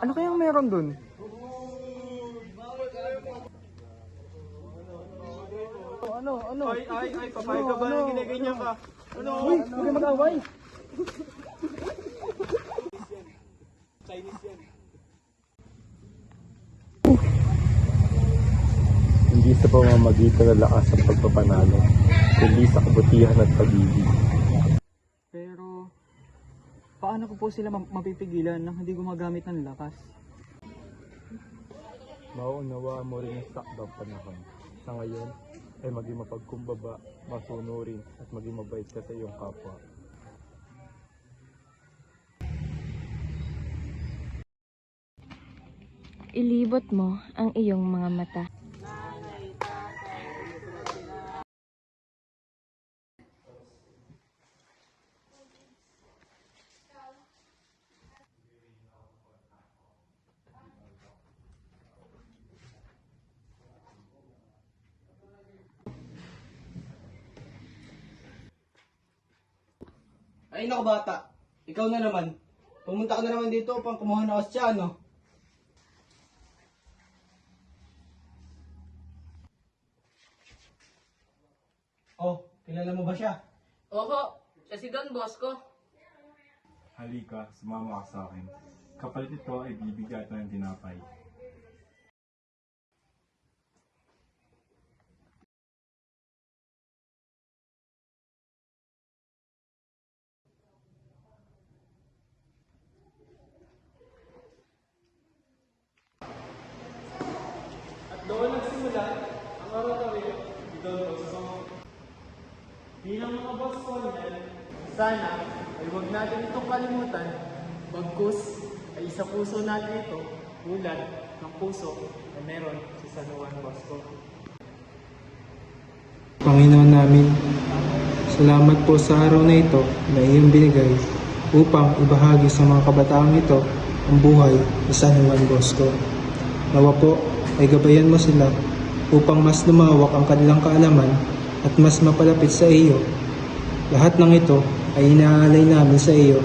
Ano kayang meron dun? Ano, ano? Ay, ay, ay, papayag ka ba na ginaganyan ka? Ano? Uy, huwag kayo mag-away. Hindi sa pamamagitan ng lakas ng pagpapanalo, kundi sa kabutihan at pag-ibig. Po sila ma- mapipigilan nang hindi gumagamit ng lakas? Mauunawaan mo rin ang sakdang panahon. Sa ngayon, ay maging mapagkumbaba, masunurin, at maging mabait ka sa iyong kapwa. Ilibot mo ang iyong mga mata. Ay, naku bata. Ikaw na naman. Pumunta ka na naman dito upang kumuha ng ostya, no? Oh, kilala mo ba siya? Oho, siya si Don Bosco. Halika, sumama ka sa akin. Kapalit ito ay bibigyan ng tinapay. Bilang mga boss Colonel, sana ay huwag natin itong kalimutan. Bagkus ay isa puso natin ito, tulad ng puso na meron sa San Juan Bosco. Panginoon namin, salamat po sa araw na ito na iyong binigay upang ibahagi sa mga kabataang ito ang buhay ni San Juan Bosco. Nawa po ay gabayan mo sila upang mas lumawak ang kanilang kaalaman at mas mapalapit sa iyo. Lahat ng ito ay inaalay namin sa iyo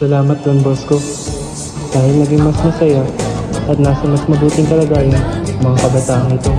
Salamat Don Bosco. Dahil naging mas masaya at nasa mas mabuting kalagayan mga kabataan ito.